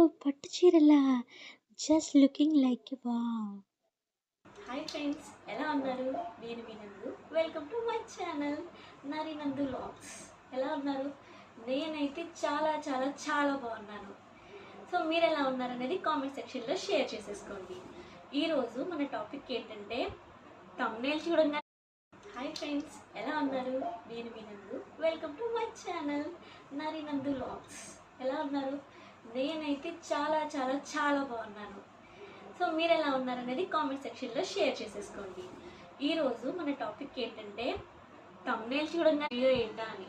Wow పట్టు చీరలా? Just looking like wow hi friends ఎలా ఉన్నారు? నేను మీ Nandu. Welcome to my channel Nari Nandu vlogs ఎలా ఉన్నారు? నేనైతే చాలా చాలా చాలా బాగున్నాను. సో మీరు ఎలా ఉన్నారనేది కామెంట్ సెక్షన్లో షేర్ చేసేసుకోండి. ఈరోజు మన టాపిక్ ఏంటంటే తమ్నేల్ చూడంగా హాయ్ ఫ్రెండ్స్ ఎలా ఉన్నారు? నేను మీ Nandu. Welcome to my channel Nari Nandu vlogs ఎలా ఉన్నారు? నేనైతే చాలా చాలా చాలా బాగున్నాను. సో మీరు ఎలా ఉన్నారనేది కామెంట్ సెక్షన్లో షేర్ చేసేసుకోండి. ఈరోజు మన టాపిక్ ఏంటంటే తమ్నేల్ చూడంగా వీడియో ఏంటా అని.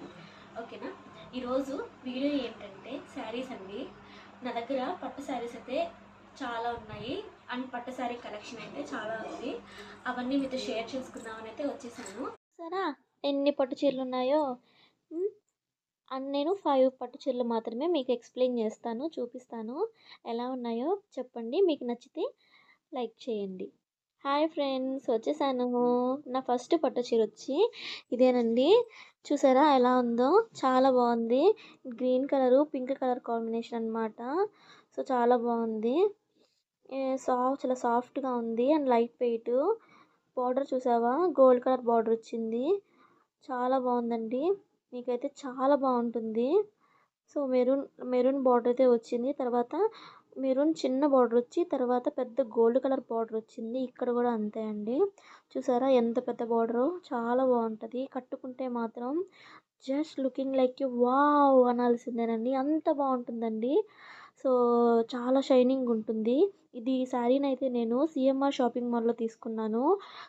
ఓకేనా ఈరోజు వీడియో ఏంటంటే శారీస్ అండి. నా దగ్గర పట్టు శారీస్ అయితే చాలా ఉన్నాయి. అండ్ పట్టు శారీ కలెక్షన్ అయితే చాలా ఉంది. అవన్నీ మీతో షేర్ చేసుకుందామని అయితే వచ్చేసాను. సరా ఎన్ని పట్టు చీరలు ఉన్నాయో? అండ్ నేను ఫైవ్ పట్టు చీరలు మాత్రమే మీకు ఎక్స్ప్లెయిన్ చేస్తాను చూపిస్తాను. ఎలా ఉన్నాయో చెప్పండి. మీకు నచ్చితే లైక్ చేయండి. హాయ్ ఫ్రెండ్స్ వచ్చేసాను. నా ఫస్ట్ పట్టు చీర వచ్చి ఇదేనండి. చూసారా ఎలా ఉందో? చాలా బాగుంది. Green colour pink colour combination అన్నమాట. సో చాలా బాగుంది. సాఫ్ట్ చాలా సాఫ్ట్గా ఉంది. And light weight. బార్డర్ చూసావా? గోల్డ్ కలర్ బార్డర్ వచ్చింది. చాలా బాగుందండి. మీకైతే చాలా బాగుంటుంది. సో మెరూన్ మెరూన్ బార్డర్ అయితే వచ్చింది. తర్వాత మెరూన్ చిన్న బార్డర్ వచ్చి తర్వాత పెద్ద గోల్డ్ కలర్ బార్డర్ వచ్చింది. ఇక్కడ కూడా అంతే అండి. చూసారా ఎంత పెద్ద బార్డరు చాలా బాగుంటుంది. కట్టుకుంటే మాత్రం జస్ట్ లుకింగ్ లైక్ వావ్ అనాల్సిందేనండి. అంత బాగుంటుందండి. సో చాలా షైనింగ్ ఉంటుంది. ఇది శారీని అయితే నేను సిఎంఆర్ షాపింగ్ మాల్లో తీసుకున్నాను.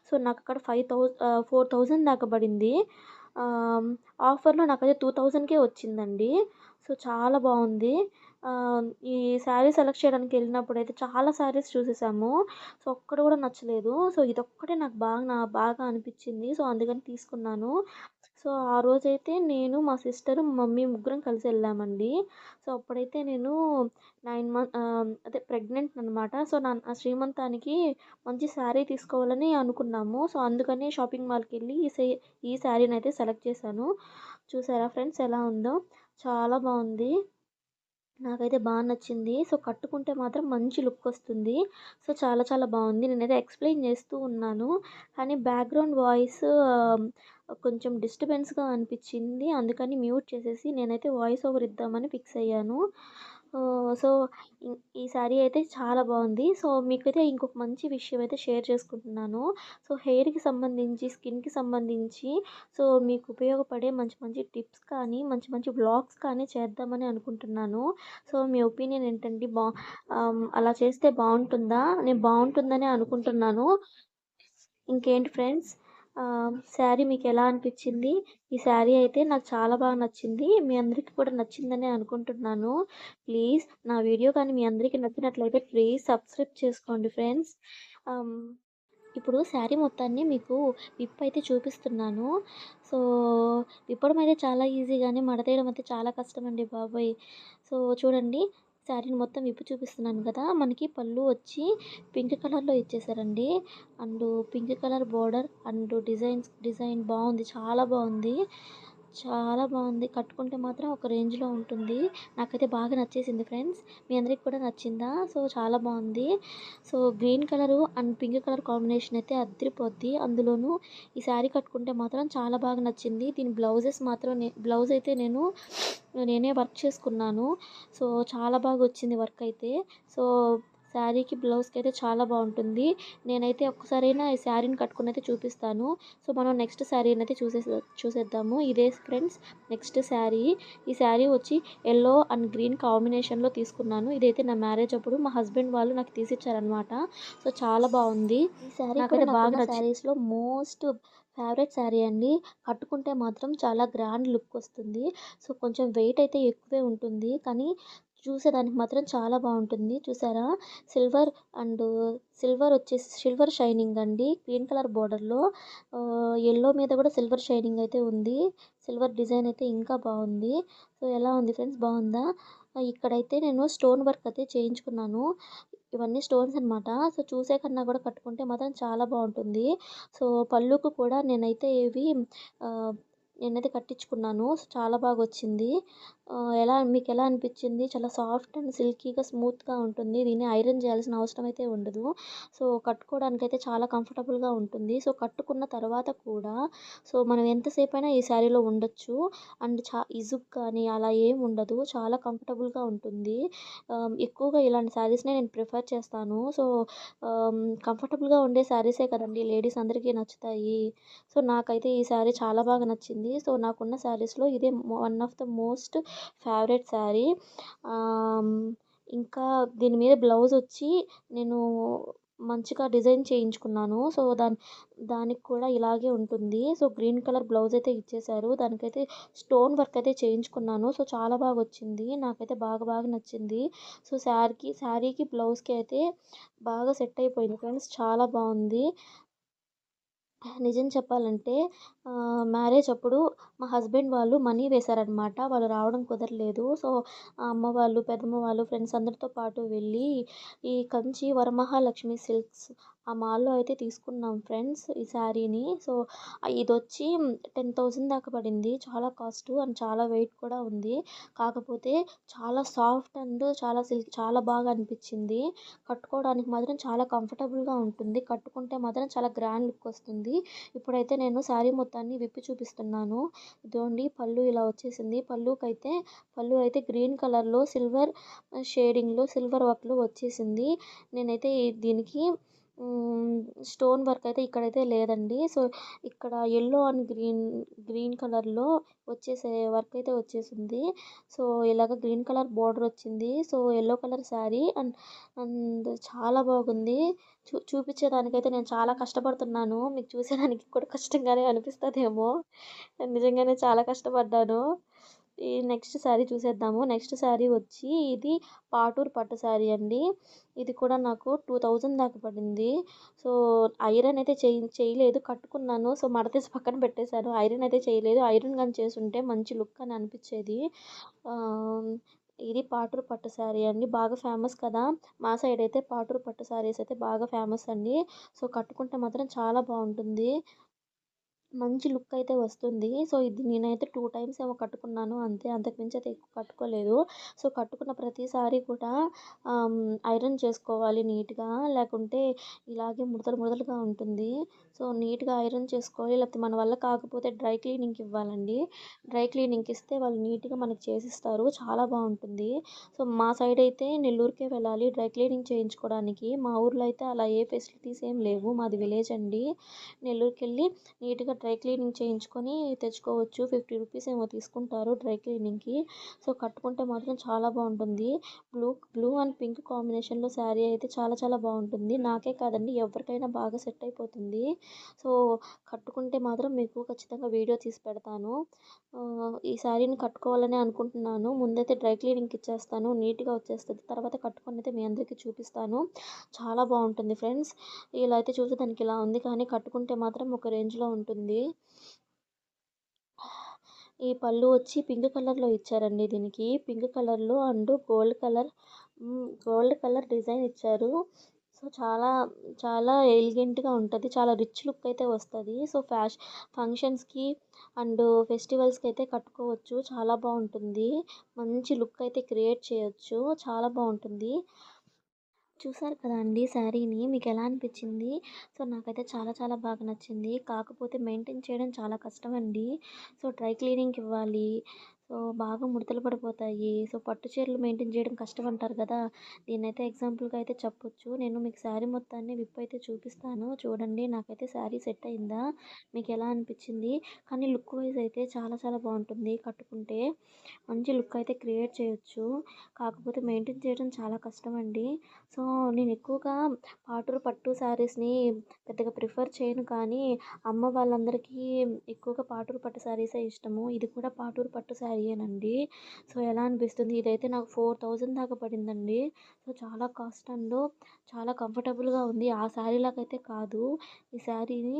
సో నాకు అక్కడ ఫైవ్ థౌజండ్ ఫోర్ థౌజండ్ దాకా పడింది. ఆఫర్లో నాకైతే టూ థౌజండ్కే వచ్చిందండి. సో చాలా బాగుంది. ఈ శారీ సెలెక్ట్ చేయడానికి వెళ్ళినప్పుడు అయితే చాలా శారీస్ చూసేసాము. సో ఒక్కడ కూడా నచ్చలేదు. సో ఇదొక్కటే నాకు బాగా నా బాగా అనిపించింది. సో అందుకని తీసుకున్నాను. సో ఆ రోజైతే నేను మా సిస్టర్ మమ్మీ ముగ్గురం కలిసి వెళ్ళామండి. సో అప్పుడైతే నేను నైన్ మంత్ అదే ప్రెగ్నెంట్ అనమాట సో నా శ్రీమంతానికి మంచి శారీ తీసుకోవాలని అనుకున్నాము. సో అందుకని షాపింగ్ మాల్కి వెళ్ళి ఈ సే ఈ శారీని అయితే సెలెక్ట్ చేశాను. చూసారా ఫ్రెండ్స్ ఎలా ఉందో? చాలా బాగుంది. నాకైతే బాగా నచ్చింది. సో కట్టుకుంటే మాత్రం మంచి లుక్ వస్తుంది. సో చాలా చాలా బాగుంది. నేనైతే ఎక్స్ప్లెయిన్ చేస్తూ ఉన్నాను. కానీ బ్యాక్గ్రౌండ్ వాయిస్ కొంచెం డిస్టర్బెన్స్గా అనిపించింది. అందుకని మ్యూట్ చేసేసి నేనైతే వాయిస్ ఓవర్ ఇద్దామని ఫిక్స్ అయ్యాను. సో ఈ- శారీ అయితే చాలా బాగుంది. సో మీకైతే ఇంకొక మంచి విషయం అయితే షేర్ చేసుకుంటున్నాను. సో హెయిర్కి సంబంధించి స్కిన్కి సంబంధించి సో మీకు ఉపయోగపడే మంచి మంచి టిప్స్ కానీ మంచి మంచి వ్లాగ్స్ కానీ చేద్దామని అనుకుంటున్నాను. సో మీ ఒపీనియన్ ఏంటండి? బా అలా చేస్తే బాగుంటుందా? నేను బాగుంటుందని అనుకుంటున్నాను. ఇంకేంటి ఫ్రెండ్స్? శారీ మీకు ఎలా అనిపించింది? ఈ శారీ అయితే నాకు చాలా బాగా నచ్చింది. మీ అందరికీ కూడా నచ్చిందని అనుకుంటున్నాను. ప్లీజ్ నా వీడియో కానీ మీ అందరికీ నచ్చినట్లయితే ప్లీజ్ సబ్స్క్రైబ్ చేసుకోండి ఫ్రెండ్స్. ఇప్పుడు శారీ మొత్తాన్ని మీకు విప్ అయితే చూపిస్తున్నాను. సో విప్పడం అయితే చాలా ఈజీ కానీ మడతేయడం అయితే చాలా కష్టం అండి బాబాయ్. సో చూడండి. శారీని మొత్తం విప్పి చూపిస్తున్నాను కదా మనకి పళ్ళు వచ్చి పింక్ కలర్లో ఇచ్చేసారండి. And pink colour border and designs design బాగుంది చాలా బాగుంది. చాలా బాగుంది. కట్టుకుంటే మాత్రం ఒక రేంజ్లో ఉంటుంది. నాకైతే బాగా నచ్చేసింది ఫ్రెండ్స్. మీ అందరికి కూడా నచ్చిందా? సో చాలా బాగుంది. So green colour and pink colour combination అయితే అద్దరిపోద్ది. అందులోనూ ఈ శారీ కట్టుకుంటే మాత్రం చాలా బాగా నచ్చింది. దీని బ్లౌజెస్ మాత్రం బ్లౌజ్ అయితే నేను నేనే వర్క్ చేసుకున్నాను. సో చాలా బాగా వచ్చింది వర్క్ అయితే. సో శారీకి బ్లౌజ్కి అయితే చాలా బాగుంటుంది. నేనైతే ఒక్కసారైనా ఈ శారీని కట్టుకుని అయితే చూపిస్తాను. సో మనం నెక్స్ట్ శారీని అయితే చూసేసే చూసేద్దాము. ఇదే ఫ్రెండ్స్ నెక్స్ట్ శారీ. ఈ శారీ వచ్చి ఎల్లో అండ్ గ్రీన్ కాంబినేషన్లో తీసుకున్నాను. ఇదైతే నా మ్యారేజ్ అప్పుడు మా హస్బెండ్ వాళ్ళు నాకు తీసిచ్చారనమాట సో చాలా బాగుంది. ఈ శారీ నాకైతే బాగా శారీస్లో మోస్ట్ ఫేవరెట్ శారీ అండి. కట్టుకుంటే మాత్రం చాలా గ్రాండ్ లుక్ వస్తుంది. సో కొంచెం వెయిట్ అయితే ఎక్కువే ఉంటుంది. కానీ చూసేదానికి మాత్రం చాలా బాగుంటుంది. చూసారా? సిల్వర్ అండ్ సిల్వర్ వచ్చేసి సిల్వర్ షైనింగ్ అండి. గ్రీన్ కలర్ బార్డర్లో ఎల్లో మీద కూడా సిల్వర్ షైనింగ్ అయితే ఉంది. సిల్వర్ డిజైన్ అయితే ఇంకా బాగుంది. సో ఎలా ఉంది ఫ్రెండ్స్? బాగుందా? ఇక్కడైతే నేను స్టోన్ వర్క్ అయితే చేయించుకున్నాను. ఇవన్నీ స్టోన్స్ అనమాట సో చూసే కన్నా కూడా కట్టుకుంటే మాత్రం చాలా బాగుంటుంది. సో పళ్ళుకు కూడా నేనైతే ఇవి నేనైతే కట్టించుకున్నాను. చాలా బాగా వచ్చింది ఎలా మీకు ఎలా అనిపించింది? చాలా సాఫ్ట్ అండ్ సిల్కీగా స్మూత్గా ఉంటుంది. దీన్ని ఐరన్ చేయాల్సిన అవసరం అయితే ఉండదు. సో కట్టుకోవడానికి అయితే చాలా కంఫర్టబుల్గా ఉంటుంది. సో కట్టుకున్న తర్వాత కూడా సో మనం ఎంతసేపు అయినా ఈ శారీలో ఉండొచ్చు. అండ్ చా ఇజుక్ కానీ అలా ఏం ఉండదు. చాలా కంఫర్టబుల్గా ఉంటుంది. ఎక్కువగా ఇలాంటి శారీస్నే నేను ప్రిఫర్ చేస్తాను. సో కంఫర్టబుల్గా ఉండే శారీసే కదండి. లేడీస్ అందరికీ నచ్చుతాయి. సో నాకైతే ఈ శారీ చాలా బాగా నచ్చింది. సో నాకున్న శారీస్లో ఇదే one of the most favourite sari ఇంకా దీని మీద బ్లౌజ్ వచ్చి నేను మంచిగా డిజైన్ చేయించుకున్నాను. సో దాని దానికి కూడా ఇలాగే ఉంటుంది. సో గ్రీన్ కలర్ బ్లౌజ్ అయితే ఇచ్చేశారు. దానికైతే స్టోన్ వర్క్ అయితే చేయించుకున్నాను. సో చాలా బాగా వచ్చింది. నాకైతే బాగా బాగా నచ్చింది. సో శారీకి శారీకి బ్లౌజ్కి అయితే బాగా సెట్ అయిపోయింది. ఫ్రెండ్స్ చాలా బాగుంది. నిజం చెప్పాలంటే మ్యారేజ్ అప్పుడు మా హస్బెండ్ వాళ్ళు మనీ వేశారనమాట వాళ్ళు రావడం కుదరలేదు. సో అమ్మ వాళ్ళు పెద్దమ్మ వాళ్ళు ఫ్రెండ్స్ అందరితో పాటు వెళ్ళి ఈ కంచి వరమహాలక్ష్మి సిల్క్స్ ఆ మాల్లో అయితే తీసుకున్నాం ఫ్రెండ్స్ ఈ శారీని. సో ఇది వచ్చి టెన్ థౌజండ్ దాకా పడింది. చాలా కాస్ట్ అండ్ చాలా వెయిట్ కూడా ఉంది. కాకపోతే చాలా సాఫ్ట్ అండ్ చాలా సిల్క్ చాలా బాగా అనిపించింది. కట్టుకోవడానికి మాత్రం చాలా కంఫర్టబుల్గా ఉంటుంది. కట్టుకుంటే మాత్రం చాలా గ్రాండ్ లుక్ వస్తుంది. ఇప్పుడైతే నేను శారీ మొత్తాన్ని విప్పి చూపిస్తున్నాను. ఇదిగోండి పళ్ళు ఇలా వచ్చేసింది. పళ్ళుకి అయితే పళ్ళు అయితే గ్రీన్ కలర్లో సిల్వర్ షేడింగ్లో సిల్వర్ వర్క్లో వచ్చేసింది. నేనైతే దీనికి స్టోన్ వర్క్ అయితే ఇక్కడైతే లేదండి. సో ఇక్కడ ఎల్లో అండ్ గ్రీన్ గ్రీన్ కలర్లో వచ్చేసే వర్క్ అయితే వచ్చేసింది. సో ఇలాగ గ్రీన్ కలర్ బార్డర్ వచ్చింది. So yellow colour sari and and చాలా బాగుంది. చూ చూపించేదానికైతే నేను చాలా కష్టపడుతున్నాను. మీకు చూసేదానికి కూడా కష్టంగానే అనిపిస్తుందేమో. నిజంగానే చాలా కష్టపడ్డాను. ఈ నెక్స్ట్ శారీ చూసేద్దాము. నెక్స్ట్ శారీ వచ్చి ఇది పాటూర్ పట్టు శారీ అండి. ఇది కూడా నాకు టూ థౌజండ్ దాకా పడింది. సో ఐరన్ అయితే చేయి చేయలేదు కట్టుకున్నాను. సో మడతీసి పక్కన పెట్టేశాను. ఐరన్ అయితే చేయలేదు. ఐరన్ కానీ చేసుంటే మంచి లుక్ అని అనిపించేది. ఇది పాటూరు పట్టు శారీ అండి. బాగా ఫేమస్ కదా. మా సైడ్ అయితే పాటూరు పట్టు శారీస్ అయితే బాగా ఫేమస్ అండి. సో కట్టుకుంటే మాత్రం చాలా బాగుంటుంది. మంచి లుక్ అయితే వస్తుంది. సో ఇది నేనైతే టూ టైమ్స్ ఏమో కట్టుకున్నాను. అంతే. అంతకుమించి అయితే ఎక్కువ కట్టుకోలేదు. సో కట్టుకున్న ప్రతిసారి కూడా ఐరన్ చేసుకోవాలి నీట్గా. లేకుంటే ఇలాగే ముడతలు ముడతలుగా ఉంటుంది. సో నీట్గా ఐరన్ చేసుకోవాలి. లేకపోతే మన వల్ల కాకపోతే డ్రై క్లీనింగ్కి ఇవ్వాలండి. డ్రై క్లీనింగ్కి ఇస్తే వాళ్ళు నీట్గా మనకి చేసిస్తారు. చాలా బాగుంటుంది. సో మా సైడ్ అయితే నెల్లూరుకే వెళ్ళాలి. డ్రై క్లీనింగ్ చేయించుకోవడానికి. మా ఊర్లో అయితే అలా ఏ ఫెసిలిటీస్ ఏం లేవు. మాది విలేజ్ అండి. నెల్లూరుకి వెళ్ళి నీట్గా డ్రై క్లీనింగ్ చేయించుకొని తెచ్చుకోవచ్చు. ఫిఫ్టీ రూపీస్ ఏమో తీసుకుంటారు డ్రై క్లీనింగ్కి. సో కట్టుకుంటే మాత్రం చాలా బాగుంటుంది. బ్లూ బ్లూ అండ్ పింక్ కాంబినేషన్లో శారీ అయితే చాలా చాలా బాగుంటుంది. నాకే కాదండి ఎవరికైనా బాగా సెట్ అయిపోతుంది. సో కట్టుకుంటే మాత్రం మీకు ఖచ్చితంగా వీడియో తీసి పెడతాను. ఈ శారీని కట్టుకోవాలని అనుకుంటున్నాను. ముందైతే డ్రై క్లీనింగ్కి ఇచ్చేస్తాను. నీట్గా వచ్చేస్తుంది. తర్వాత కట్టుకొని అయితే మీ అందరికీ చూపిస్తాను. చాలా బాగుంటుంది ఫ్రెండ్స్. ఇలా అయితే చూసేదానికి ఇలా ఉంది. కానీ కట్టుకుంటే మాత్రం ఒక రేంజ్లో ఉంటుంది. ఉంది ఈ పళ్ళు వచ్చి పింక్ కలర్లో ఇచ్చారండి దీనికి. పింక్ కలర్లో and gold colour gold colour design ఇచ్చారు. సో చాలా చాలా ఎలిగెంట్గా ఉంటుంది. చాలా రిచ్ లుక్ అయితే వస్తుంది. సో ఫ్యాష్ ఫంక్షన్స్కి అండ్ ఫెస్టివల్స్కి అయితే కట్టుకోవచ్చు. చాలా బాగుంటుంది. మంచి లుక్ అయితే క్రియేట్ చేయొచ్చు. చాలా బాగుంటుంది. చూసారు కదా అండి శారీని. మీకు ఎలా అనిపించింది? సో నాకైతే చాలా చాలా బాగా నచ్చింది. కాకపోతే మెయింటైన్ చేయడం చాలా కష్టం అండి. సో డ్రై క్లీనింగ్కి ఇవ్వాలి. సో బాగా ముడతలు పడిపోతాయి. సో పట్టు చీరలు మెయింటైన్ చేయడం కష్టం అంటారు కదా! దీన్నైతే ఎగ్జాంపుల్గా అయితే చెప్పొచ్చు. నేను మీకు శారీ మొత్తాన్ని విప్ అయితే చూపిస్తాను. చూడండి నాకైతే శారీ సెట్ అయిందా? మీకు ఎలా అనిపించింది? కానీ లుక్ వైజ్ అయితే చాలా చాలా బాగుంటుంది. కట్టుకుంటే మంచి లుక్ అయితే క్రియేట్ చేయొచ్చు. కాకపోతే మెయింటైన్ చేయడం చాలా కష్టం అండి. సో నేను ఎక్కువగా పాటూరు పట్టు శారీస్ని పెద్దగా ప్రిఫర్ చేయను. కానీ అమ్మ వాళ్ళందరికీ ఎక్కువగా పాటూరు పట్టు శారీసే ఇష్టము. ఇది కూడా పాటూరు పట్టు శారీ అయ్యానండి సో ఎలా అనిపిస్తుంది? ఇదైతే నాకు ఫోర్ థౌజండ్ దాకా పడిందండి. సో చాలా కాస్ట్ అండ్ చాలా కంఫర్టబుల్గా ఉంది. ఆ శారీలాగైతే కాదు. ఈ శారీని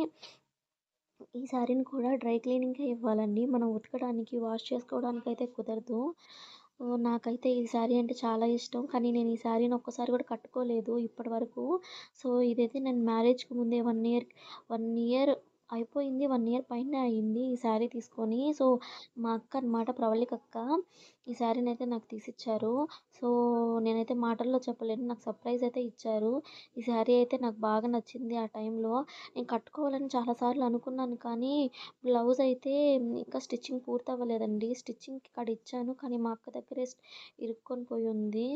ఈ శారీని కూడా డ్రై క్లీనింగ్కే ఇవ్వాలండి. మనం ఉతకడానికి వాష్ చేసుకోవడానికి అయితే కుదరదు నాకైతే ఈ శారీ అంటే చాలా ఇష్టం. కానీ నేను ఈ శారీని ఒక్కసారి కూడా కట్టుకోలేదు ఇప్పటి వరకు సో ఇదైతే నేను మ్యారేజ్కి ముందే వన్ ఇయర్ వన్ ఇయర్ అయిపోయింది. వన్ ఇయర్ పైన అయింది ఈ శారీ తీసుకొని. సో మా అక్క అనమాట ప్రవళిక అక్క ఈ శారీని అయితే నాకు తీసిచ్చారు. సో నేనైతే మాటల్లో చెప్పలేను. నాకు సర్ప్రైజ్ అయితే ఇచ్చారు. ఈ శారీ అయితే నాకు బాగా నచ్చింది ఆ టైంలో. నేను కట్టుకోవాలని చాలాసార్లు అనుకున్నాను కానీ బ్లౌజ్ అయితే ఇంకా స్టిచ్చింగ్ పూర్తి అవ్వలేదండి స్టిచ్చింగ్ ఇక్కడ ఇచ్చాను కానీ మా అక్క దగ్గరే ఇరుక్కొని పోయి ఉంది.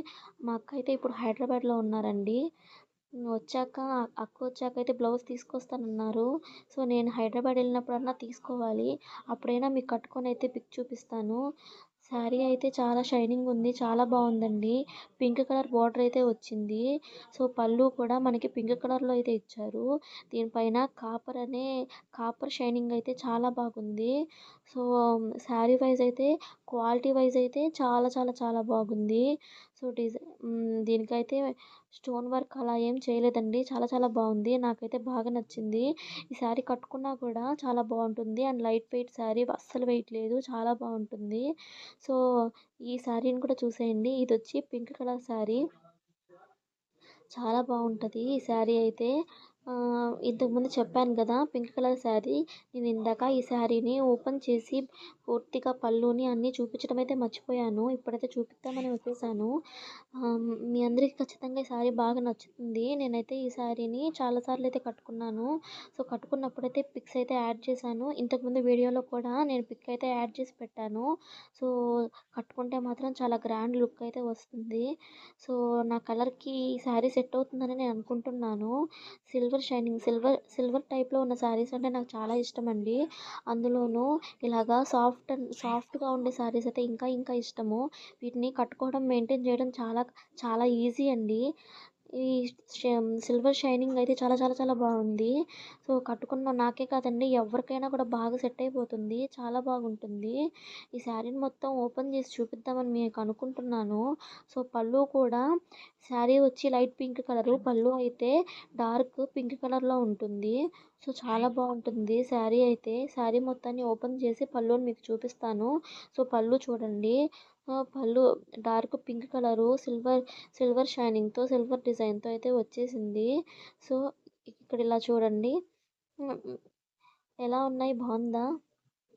మా అక్క అయితే ఇప్పుడు హైదరాబాద్లో ఉన్నారండి. వచ్చాక అక్క వచ్చాక అయితే బ్లౌజ్ తీసుకొస్తానన్నారు. సో నేను హైదరాబాద్ వెళ్ళినప్పుడన్నా తీసుకోవాలి. అప్పుడైనా మీకు కట్టుకొని అయితే పిక్ చూపిస్తాను. శారీ అయితే చాలా షైనింగ్ ఉంది చాలా బాగుందండి. పింక్ కలర్ బార్డర్ అయితే వచ్చింది. సో పళ్ళు కూడా మనకి పింక్ కలర్లో అయితే ఇచ్చారు. దీనిపైన కాపర్ అనే కాపర్ షైనింగ్ అయితే చాలా బాగుంది. సో శారీ వైజ్ అయితే క్వాలిటీ వైజ్ అయితే చాలా చాలా చాలా బాగుంది. సో డిజైన్ దీనికైతే స్టోన్ వర్క్ అలా ఏం చేయలేదండి. చాలా చాలా బాగుంది. నాకైతే బాగా నచ్చింది. ఈ శారీ కట్టుకున్నా కూడా చాలా బాగుంటుంది. అండ్ లైట్ వెయిట్ శారీ అస్సలు వెయిట్ లేదు. చాలా బాగుంటుంది. సో ఈ శారీని కూడా చూసేయండి. ఇది వచ్చి పింక్ కలర్ శారీ. చాలా బాగుంటుంది ఈ శారీ అయితే. ఇంతకుముందు చెప్పాను కదా పింక్ కలర్ శారీ. నేను ఇందాక ఈ శారీని ఓపెన్ చేసి పూర్తిగా పళ్ళుని అన్నీ చూపించడం అయితే మర్చిపోయాను. ఇప్పుడైతే చూపిద్దామని వచ్చేసాను. మీ అందరికీ ఖచ్చితంగా ఈ శారీ బాగా నచ్చుతుంది. నేనైతే ఈ శారీని చాలాసార్లు అయితే కట్టుకున్నాను. సో కట్టుకున్నప్పుడైతే పిక్స్ అయితే యాడ్ చేశాను. ఇంతకుముందు వీడియోలో కూడా నేను పిక్ అయితే యాడ్ చేసి పెట్టాను. సో కట్టుకుంటే మాత్రం చాలా గ్రాండ్ లుక్ అయితే వస్తుంది. సో నా కలర్కి ఈ శారీ సెట్ అవుతుందని నేను అనుకుంటున్నాను. Silver silver shining silver silver టైప్లో ఉన్న శారీస్ అంటే నాకు చాలా ఇష్టం అండి అందులోనూ ఇలాగా సాఫ్ట్ అండ్ సాఫ్ట్గా ఉండే శారీస్ అయితే ఇంకా ఇంకా ఇష్టము. వీటిని కట్టుకోవడం మెయింటైన్ చేయడం చాలా చాలా ఈజీ అండి. ఈ సిల్వర్ షైనింగ్ అయితే చాలా చాలా చాలా బాగుంది. సో కట్టుకున్న నాకే కాదండి ఎవరికైనా కూడా బాగా సెట్ అయిపోతుంది. చాలా బాగుంటుంది. ఈ శారీని మొత్తం ఓపెన్ చేసి చూపిద్దామని మీకు అనుకుంటున్నాను. సో పళ్ళు కూడా శారీ వచ్చి లైట్ పింక్ కలరు పళ్ళు అయితే డార్క్ పింక్ కలర్లో ఉంటుంది. సో చాలా బాగుంటుంది శారీ అయితే. శారీ మొత్తాన్ని ఓపెన్ చేసి పళ్ళుని మీకు చూపిస్తాను. సో పళ్ళు చూడండి. పళ్ళు dark pink colour silver silver షైనింగ్తో silver డిజైన్తో అయితే వచ్చేసింది. సో ఇక్కడ ఇలా చూడండి. ఎలా ఉన్నాయి? బాగుందా?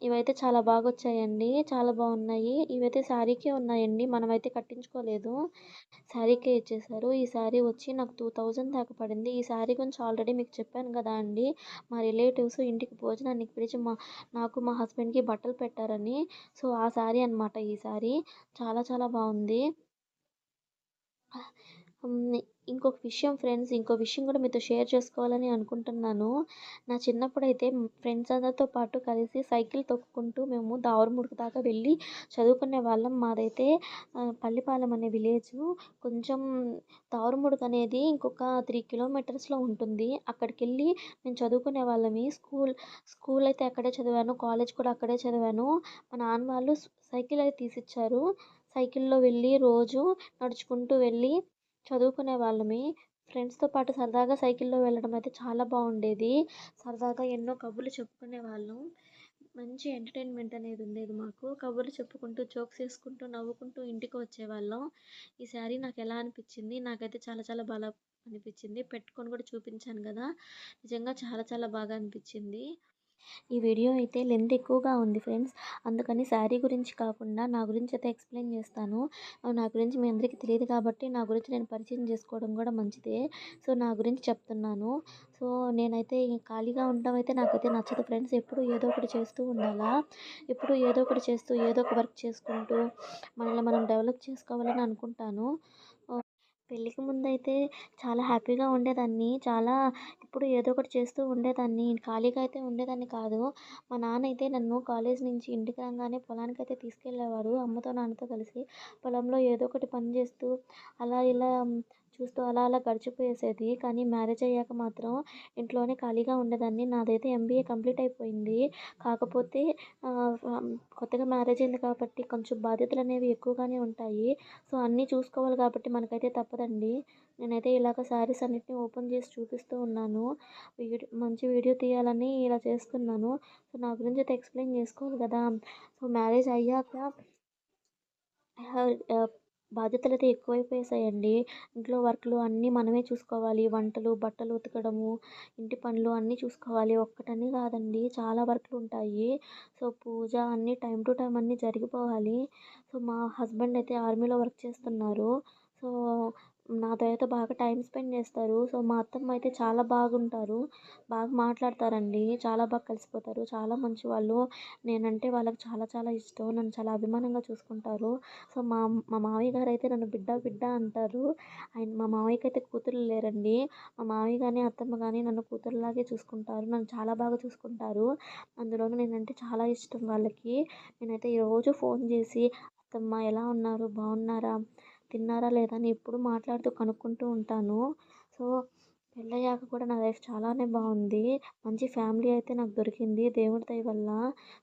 ఇవైతే చాలా బాగా వచ్చాయండి చాలా బాగున్నాయి ఇవైతే శారీకే ఉన్నాయండి. మనమైతే కట్టించుకోలేదు. శారీకే ఇచ్చేసారు. ఈ శారీ వచ్చి నాకు టూ థౌజండ్ దాకా పడింది. ఈ శారీ గురించి ఆల్రెడీ మీకు చెప్పాను కదా అండి. మా రిలేటివ్స్ ఇంటికి భోజనానికి పిలిచి మా నాకు మా హస్బెండ్కి బట్టలు పెట్టారని. సో ఆ శారీ అనమాట ఈ శారీ. చాలా చాలా బాగుంది ఇంకొక విషయం ఫ్రెండ్స్ ఇంకో విషయం కూడా మీతో షేర్ చేసుకోవాలని అనుకుంటున్నాను. నా చిన్నప్పుడు అయితే ఫ్రెండ్స్ అందరితో పాటు కలిసి సైకిల్ తొక్కుకుంటూ మేము దావరముడుకు దాకా వెళ్ళి చదువుకునే వాళ్ళం. మాదైతే పల్లిపాలెం అనే విలేజ్ కొంచెం దావరముడుకు అనేది ఇంకొక త్రీ కిలోమీటర్స్లో ఉంటుంది. అక్కడికి వెళ్ళి మేము చదువుకునే వాళ్ళమి. స్కూల్ స్కూల్ అయితే అక్కడే చదివాను. కాలేజ్ కూడా అక్కడే చదివాను. మా నాన్న వాళ్ళు సైకిల్ అయితే తీసిచ్చారు. సైకిల్లో వెళ్ళి రోజు నడుచుకుంటూ వెళ్ళి చదువుకునే వాళ్ళమి. ఫ్రెండ్స్తో పాటు సరదాగా సైకిల్లో వెళ్ళడం అయితే చాలా బాగుండేది. సరదాగా ఎన్నో కబుర్లు చెప్పుకునే వాళ్ళం. మంచి ఎంటర్టైన్మెంట్ అనేది ఉండేది మాకు. కబుర్లు చెప్పుకుంటూ జోక్స్ వేసుకుంటూ నవ్వుకుంటూ ఇంటికి వచ్చేవాళ్ళం ఈ శారీ నాకు ఎలా అనిపించింది? నాకైతే చాలా చాలా బాగా అనిపించింది. పెట్టుకొని కూడా చూపించాను కదా. నిజంగా చాలా చాలా బాగా అనిపించింది. ఈ వీడియో అయితే లెంత్ ఎక్కువగా ఉంది ఫ్రెండ్స్. అందుకని శారీ గురించి కాకుండా నా గురించి అయితే ఎక్స్ప్లెయిన్ చేస్తాను. నా గురించి మీ అందరికీ తెలియదు కాబట్టి నా గురించి నేను పరిచయం చేసుకోవడం కూడా మంచిదే. సో నా గురించి చెప్తున్నాను. సో నేనైతే ఖాళీగా ఉండడం అయితే నాకైతే నచ్చదు ఫ్రెండ్స్. ఎప్పుడు ఏదో ఒకటి చేస్తూ ఉండాలా? ఎప్పుడు ఏదో ఒకటి చేస్తూ ఏదో ఒక వర్క్ చేసుకుంటూ మనల్ని మనం డెవలప్ చేసుకోవాలని అనుకుంటాను. పెళ్ళికి ముందైతే చాలా హ్యాపీగా ఉండేదాన్ని. చాలా ఎప్పుడు ఏదో ఒకటి చేస్తూ ఉండేదాన్ని. ఖాళీగా అయితే ఉండేదాన్ని కాదు. మా నాన్న అయితే నన్ను కాలేజ్ నుంచి ఇంటికి రాగానే పొలానికి అయితే తీసుకెళ్ళేవారు అమ్మతో నాన్నతో కలిసి పొలంలో ఏదో ఒకటి పని చేస్తూ అలా ఇలా చూస్తూ అలా అలా గడిచిపోయేసేది. కానీ మ్యారేజ్ అయ్యాక మాత్రం ఇంట్లోనే ఖాళీగా ఉండేదాన్ని. నాదైతే ఎంబీఏ కంప్లీట్ అయిపోయింది. కాకపోతే కొత్తగా మ్యారేజ్ అయింది కాబట్టి కొంచెం బాధ్యతలు అనేవి ఎక్కువగానే ఉంటాయి. సో అన్నీ చూసుకోవాలి కాబట్టి మనకైతే తప్పదండి. నేనైతే ఇలాగ శారీస్ అన్నిటిని ఓపెన్ చేసి చూపిస్తూ ఉన్నాను. వీడియో మంచి వీడియో తీయాలని ఇలా చేస్తున్నాను. సో నా గురించి అయితే ఎక్స్ప్లెయిన్ చేసుకోవాలి కదా. సో మ్యారేజ్ అయ్యాక బాధ్యతలు అయితే ఎక్కువైపోయేసాయండి. ఇంట్లో వర్క్లు అన్నీ మనమే చూసుకోవాలి. వంటలు బట్టలు ఉతకడము ఇంటి పనులు అన్నీ చూసుకోవాలి. ఒక్కటని కాదండి. చాలా వర్క్లు ఉంటాయి. సో పూజ అన్నీ టైం టు టైం అన్నీ జరిగిపోవాలి. సో మా హస్బెండ్ అయితే ఆర్మీలో వర్క్ చేస్తున్నారు. సో నాతో అయితే బాగా టైం స్పెండ్ చేస్తారు. సో మా అత్తమ్మ అయితే చాలా బాగుంటారు. బాగా మాట్లాడతారండి. చాలా బాగా కలిసిపోతారు. చాలా మంచి వాళ్ళు. నేనంటే వాళ్ళకి చాలా చాలా ఇష్టం. నన్ను చాలా అభిమానంగా చూసుకుంటారు. సో మా మా మామయ్య గారు అయితే నన్ను బిడ్డ బిడ్డ అంటారు. ఆయన మా మావయ్యకి అయితే కూతురు లేరండి. మా మావయ్య కానీ అత్తమ్మ కానీ నన్ను కూతురులాగే చూసుకుంటారు. నన్ను చాలా బాగా చూసుకుంటారు. అందులోనూ నేనంటే చాలా ఇష్టం వాళ్ళకి. నేనైతే రోజు ఫోన్ చేసి అత్తమ్మ ఎలా ఉన్నారు? బాగున్నారా? తిన్నారా లేదా అని ఎప్పుడు మాట్లాడుతూ కనుక్కుంటూ ఉంటాను. సో పెళ్ళయ్యాక కూడా నా లైఫ్ చాలానే బాగుంది. మంచి ఫ్యామిలీ అయితే నాకు దొరికింది దేవుడి దయ వల్ల.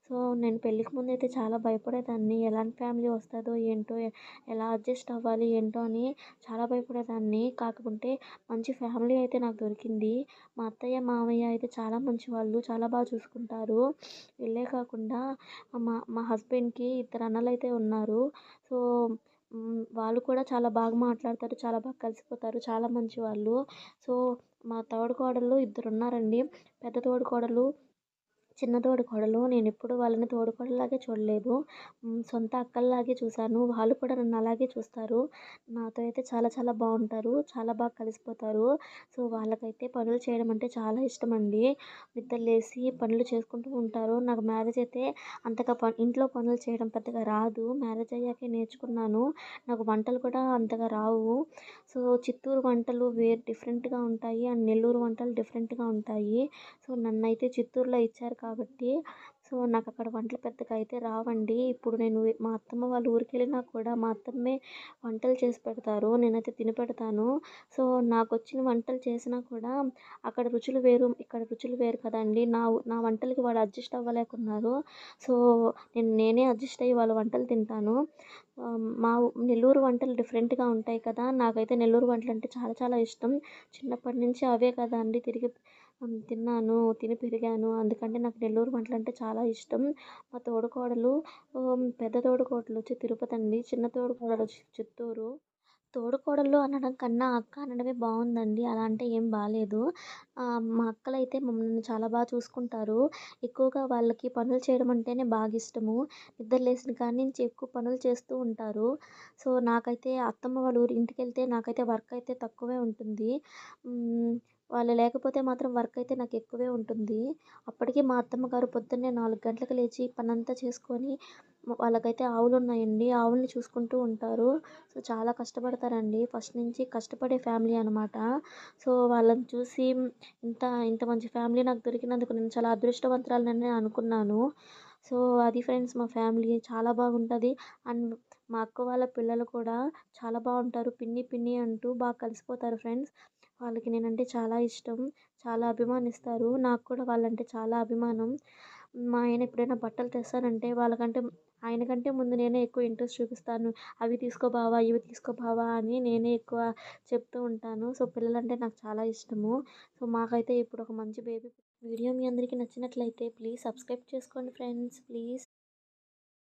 సో నేను పెళ్ళికి ముందు అయితే చాలా భయపడేదాన్ని. ఎలాంటి ఫ్యామిలీ వస్తుందో ఏంటో ఎలా అడ్జస్ట్ అవ్వాలి ఏంటో అని చాలా భయపడేదాన్ని. కాకపోతే మంచి ఫ్యామిలీ అయితే నాకు దొరికింది. మా అత్తయ్య మామయ్య అయితే చాలా మంచి వాళ్ళు చాలా బాగా చూసుకుంటారు. వీళ్ళే కాకుండా మా మా హస్బెండ్కి ఇద్దరు అన్నలు అయితే ఉన్నారు. సో వాళ్ళు కూడా చాలా బాగా మాట్లాడతారు చాలా బాగా కలిసిపోతారు చాలా మంచి వాళ్ళు సో మా తోడికోడళ్ళు ఇద్దరు ఉన్నారండి పెద్ద తోడికోడలు చిన్న తోడికోడలు. నేను ఎప్పుడు వాళ్ళని తోడికోడలాగే చూడలేదు. సొంత అక్కల్లాగే చూశాను. వాళ్ళు కూడా నన్ను అలాగే చూస్తారు. నాతో అయితే చాలా చాలా బాగుంటారు. చాలా బాగా కలిసిపోతారు. సో వాళ్ళకైతే పనులు చేయడం అంటే చాలా ఇష్టం అండి. నిద్ర లేచి పనులు చేసుకుంటూ ఉంటారు. నాకు మ్యారేజ్ అయితే అంతగా ప ఇంట్లో పనులు చేయడం పెద్దగా రాదు. మ్యారేజ్ అయ్యాకే నేర్చుకున్నాను. నాకు వంటలు కూడా అంతగా రావు. సో చిత్తూరు వంటలు వేరు డిఫరెంట్గా ఉంటాయి. అండ్ నెల్లూరు వంటలు డిఫరెంట్గా ఉంటాయి. సో నన్నైతే చిత్తూరులో ఇచ్చారు కాబట్టి సో నాకు అక్కడ వంటలు పెద్దగా అయితే రావండి. ఇప్పుడు నేను మా అత్తమ్మ వాళ్ళ ఊరికి వెళ్ళినా కూడా మా అత్తమ్మే వంటలు చేసి పెడతారు. నేనైతే తిని పెడతాను. సో నాకు వచ్చిన వంటలు చేసినా కూడా అక్కడ రుచులు వేరు ఇక్కడ రుచులు వేరు కదండి. నా నా వంటలకి వాళ్ళు అడ్జస్ట్ అవ్వలేకున్నారు. సో నేను నేనే అడ్జస్ట్ అయ్యి వాళ్ళ వంటలు తింటాను. మా నెల్లూరు వంటలు డిఫరెంట్గా ఉంటాయి కదా. నాకైతే నెల్లూరు వంటలు అంటే చాలా చాలా ఇష్టం. చిన్నప్పటి నుంచి అవే కదా అండి. తిరిగి తిన్నాను తిని పెరిగాను. అందుకంటే నాకు నెల్లూరు వంటలు అంటే చాలా ఇష్టం. మా తోడుకోడలు పెద్ద తోడుకోడలు వచ్చి తిరుపతి అండి. చిన్న తోడుకోడలు వచ్చి చిత్తూరు. తోడుకోడలు అనడం కన్నా అక్క అనడమే బాగుందండి. అలా అంటే ఏం బాగాలేదు మా అక్కలు అయితే మమ్మల్ని చాలా బాగా చూసుకుంటారు. ఎక్కువగా వాళ్ళకి పనులు చేయడం అంటేనే బాగా ఇష్టము. నిద్ర లేచిన కాడి నుంచి ఎక్కువ పనులు చేస్తూ ఉంటారు. సో నాకైతే అత్తమ్మ వాళ్ళ ఊరి ఇంటికి వెళ్తే నాకైతే వర్క్ అయితే తక్కువే ఉంటుంది. వాళ్ళు లేకపోతే మాత్రం వర్క్ అయితే నాకు ఎక్కువే ఉంటుంది. అప్పటికే మా అత్తమ్మ గారు పొద్దున్నే నాలుగు గంటలకు లేచి పనంతా చేసుకొని వాళ్ళకైతే ఆవులు ఉన్నాయండి. ఆవుల్ని చూసుకుంటూ ఉంటారు. సో చాలా కష్టపడతారండి. ఫస్ట్ నుంచి కష్టపడే ఫ్యామిలీ అనమాట సో వాళ్ళని చూసి ఇంత ఇంత మంచి ఫ్యామిలీ నాకు దొరికినందుకు నేను చాలా అదృష్టవంతురాలని అనుకున్నాను. సో అది ఫ్రెండ్స్ మా ఫ్యామిలీ చాలా బాగుంటుంది. అండ్ మా అక్క వాళ్ళ పిల్లలు కూడా చాలా బాగుంటారు. పిన్ని పిన్ని అంటూ బాగా కలిసిపోతారు ఫ్రెండ్స్. వాళ్ళకి నేనంటే చాలా ఇష్టం చాలా అభిమానిస్తారు. నాకు కూడా వాళ్ళంటే చాలా అభిమానం. మా ఆయన ఎప్పుడైనా బట్టలు తెస్తానంటే వాళ్ళకంటే ఆయనకంటే ముందు నేనే ఎక్కువ ఇంట్రెస్ట్ చూపిస్తాను. అవి తీసుకో బావా ఇవి తీసుకో బావా అని నేనే ఎక్కువ చెప్తూ ఉంటాను. సో పిల్లలంటే నాకు చాలా ఇష్టము. సో మాకైతే ఇప్పుడు ఒక మంచి బేబీ వీడియో మీ అందరికీ నచ్చినట్లయితే ప్లీజ్ సబ్స్క్రైబ్ చేసుకోండి ఫ్రెండ్స్. ప్లీజ్